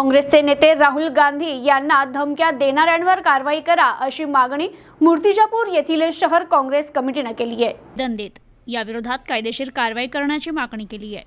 काँग्रेसचे नेते राहुल गांधी यांना धमक्या देणाऱ्यांवर कारवाई करा अशी मागणी मूर्तिजापूर येथील शहर काँग्रेस कमिटीनं केली आहे. दंडेत याविरोधात कायदेशीर कारवाई करण्याची मागणी केली आहे.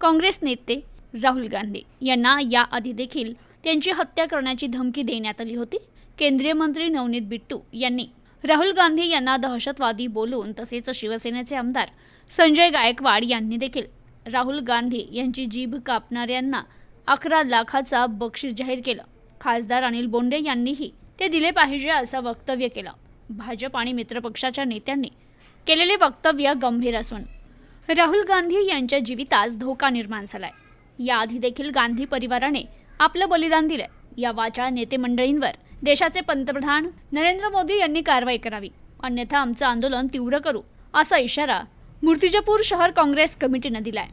काँग्रेस नेते राहुल गांधी यांना याआधी देखील त्यांची हत्या करण्याची धमकी देण्यात आली होती. केंद्रीय मंत्री नवनीत बिट्टू यांनी राहुल गांधी यांना दहशतवादी बोलून तसेच शिवसेनेचे आमदार संजय गायकवाड यांनी देखील राहुल गांधी यांची जीभ कापणाऱ्यांना अकरा लाखाचा बक्षीस जाहीर केलं. खासदार अनिल बोंडे यांनीही ते दिले पाहिजे असं वक्तव्य केलं. भाजप आणि मित्रपक्षाच्या नेत्यांनी केलेले वक्तव्य गंभीर असून राहुल गांधी यांच्या जीवितास धोका निर्माण झालाय. याआधी देखील गांधी परिवाराने आपलं बलिदान दिलंय. या वाचा नेते मंडळींवर देशाचे पंतप्रधान नरेंद्र मोदी यांनी कारवाई करावी. अन्यथा आमचं आंदोलन तीव्र करू असा इशारा मूर्तिजापूर शहर काँग्रेस कमिटीनं दिलाय.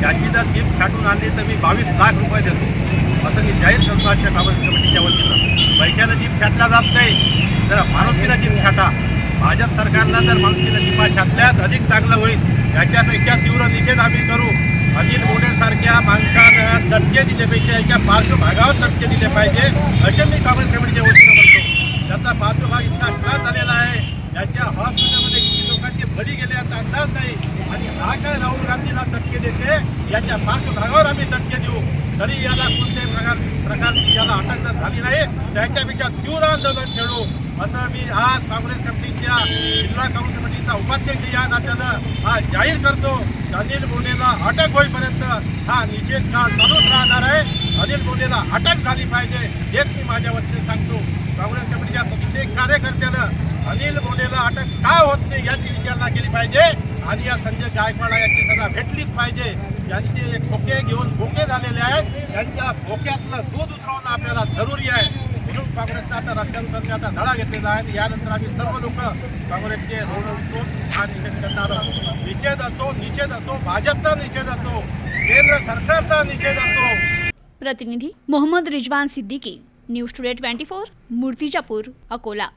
त्याची याची जर जीप छाटून आणली तर मी बावीस लाख रुपये देतो. असं मी जाहीर करतो आजच्या कामगार कमिटीच्या वतीनं. पैशानं जीप छाटला जात नाही. तर माणुसकीला जीप छाटा. भाजप सरकारनं जर माणुसकीला जीपा छाटल्यात अधिक चांगलं होईल. याच्यापेक्षा तीव्र निषेध आम्ही करू. अनिल मोडेसारख्या माणसानं दणके दिल्यापेक्षा याच्या पार्श्वभागावर दणके दिले पाहिजे असे मी काँग्रेस कमिटीच्या वतीनं म्हणतो. त्याचा पार्श्वभाग इतका त्रास झालेला आहे. याच्या हॉस्पिटलमध्ये किती लोकांचे बळी गेले याचा अंदाज नाही. आणि हा काय राहुल गांधीला चटके देते? याच्या पार्श्वभागावर आम्ही चटके देऊ. तरी याला कोणत्याही प्रकार प्रकारची याला अटक जर झाली नाही. त्याच्यापेक्षा तीव्र आंदोलन छेडू. असं मी आज काँग्रेस कमिटीच्या जिल्हा काँग्रेस कमिटीचा उपाध्यक्ष या नात्यानं हा जाहीर करतो. अनिल बोलेला अटक होईपर्यंत हा निषेध काळ चालूच राहणार आहे. अनिल बोलेला अटक झाली पाहिजे हेच मी माझ्या वतीने सांगतो. काँग्रेस कमिटीच्या प्रत्येक कार्यकर्त्यानं अनिल बोलेला अटक का होत नाही याची विचारणा केली पाहिजे? आणि या संजय गायकवाड याची सदा भेटलीच पाहिजे. यांचे खोके घेऊन भोके झालेले आहेत त्यांच्या भोक्यातलं दूध उतरवणं आपल्याला जरुरी आहे. म्हणून काँग्रेसचा आता रक्षण करण्याचा धडा घेतलेला आहे. आणि यानंतर आम्ही सर्व लोक काँग्रेसचे रोड उठून हा निषेध करणार आहोत निषेध असो निषेध असो भाजपचा निषेध असो केंद्र सरकारचा निषेध असो. प्रतिनिधी Mohammad Rizwan Siddiqui news today twenty four Murtijapur Akola.